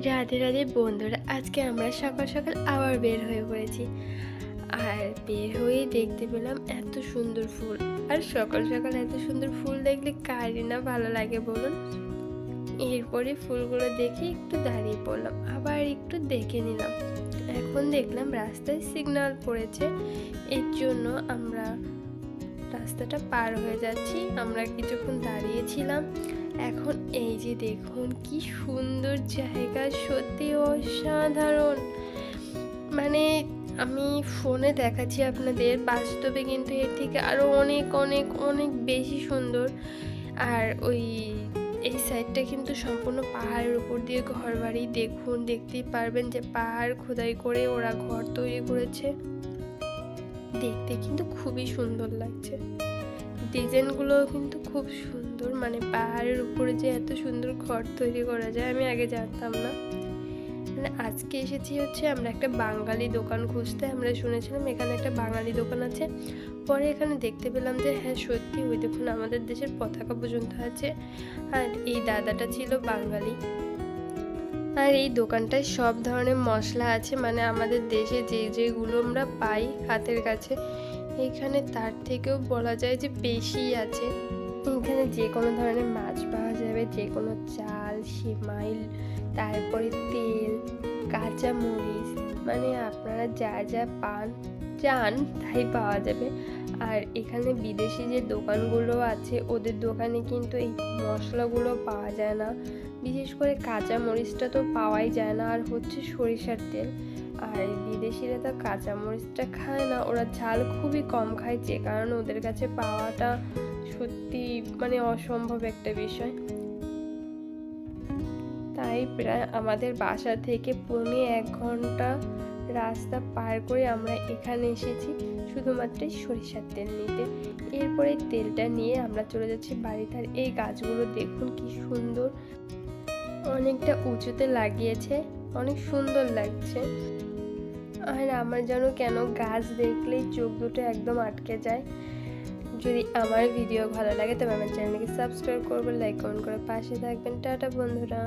রাধে রাধে বন্ধুরা, আজকে আমরা সকাল সকাল আবার বের হয়ে পড়েছি। আর বের হয়ে দেখতে পেলাম এত সুন্দর ফুল। আর সকাল সকাল এত সুন্দর ফুল দেখলে কারই না ভালো লাগে বলুন। এরপরে ফুলগুলো দেখে একটু দাঁড়িয়ে পড়লাম, আবার একটু দেখে নিলাম। এখন দেখলাম রাস্তায় সিগন্যাল পড়েছে, এর জন্য আমরা রাস্তাটা পার হয়ে যাচ্ছি। আমরা কিছুক্ষণ দাঁড়িয়েছিলাম এখন এই যে দেখুন, কি সুন্দর জায়গা, সত্যি অসাধারণ। মানে আমি ফোনে দেখাচ্ছি আপনাদের, বাস্তবে কিন্তু এর থেকে আরও অনেক অনেক অনেক বেশি সুন্দর। আর ওই, এই সাইডটা কিন্তু সম্পূর্ণ পাহাড়ের উপর দিয়ে ঘর বাড়ি দেখুন, দেখতেই পারবেন যে পাহাড় খোদাই করে ওরা ঘর তৈরি করেছে। দেখতে কিন্তু খুবই সুন্দর লাগছে। ডিজাইনগুলো কিন্তু খুব সুন্দর মানে পাহাড়ের উপরে যে এত সুন্দর ঘর তৈরি করা যায়, আমি আগে জানতাম না। মানে আজকে এসেছি হচ্ছে আমরা একটা বাঙালি দোকান খুঁজতে, আমরা শুনেছিলাম এখানে একটা বাঙালি দোকান আছে। পরে এখানে দেখতে পেলাম যে হ্যাঁ সত্যি ওই দেখুন আমাদের দেশের পতাকা পর্যন্ত আছে আর এই দাদাটা ছিল বাঙালি। আর এই দোকানটায় সব ধরনের মশলা আছে মানে আমাদের দেশে যে যেগুলো আমরা পাই হাতের কাছে। এখানে তার থেকেও বলা যায় যে বেশি আছে। এখানে যে কোনো ধরনের মাছ পাওয়া যাবে যে কোনো চাল, সিমাইল, তারপরে তেল, কাঁচা মরিচ মানে আপনারা যা যা পান, চান, তাই পাওয়া যাবে। আর এখানে বিদেশি যে দোকানগুলো আছে, ওদের দোকানে কিন্তু এই মশলাগুলো পাওয়া যায় না। বিশেষ করে কাঁচা মরিচটা তো পাওয়াই যায় না, আর হচ্ছে সরিষার তেল। আর বিদেশিরা তো কাঁচা মরিচটা খায় না, ওরা ঝাল খুবই কম খায়, যে কারণে ওদের কাছে পাওয়াটা সত্যি মানে অসম্ভব একটা বিষয়। তাই প্রায় আমাদের বাসা থেকে পৌনে এক ঘণ্টা রাস্তা পার করে আমরা এখানে এসেছি, শুধুমাত্র সরিষার তেল নিতে। এরপরে তেলটা নিয়ে আমরা চলে যাচ্ছি বাড়িতে আর এই গাছগুলো দেখুন কি সুন্দর। অনেকটা উঁচুতে লাগিয়েছে, অনেক সুন্দর লাগছে। আর আমার যেন কেন গাছ দেখলেই চোখ দুটো একদম আটকে যায়। যদি আমার ভিডিও ভালো লাগে তবে আমার চ্যানেলকে সাবস্ক্রাইব করবেন, লাইক কমেন্ট করে পাশে থাকবেন। টাটা বন্ধুরা।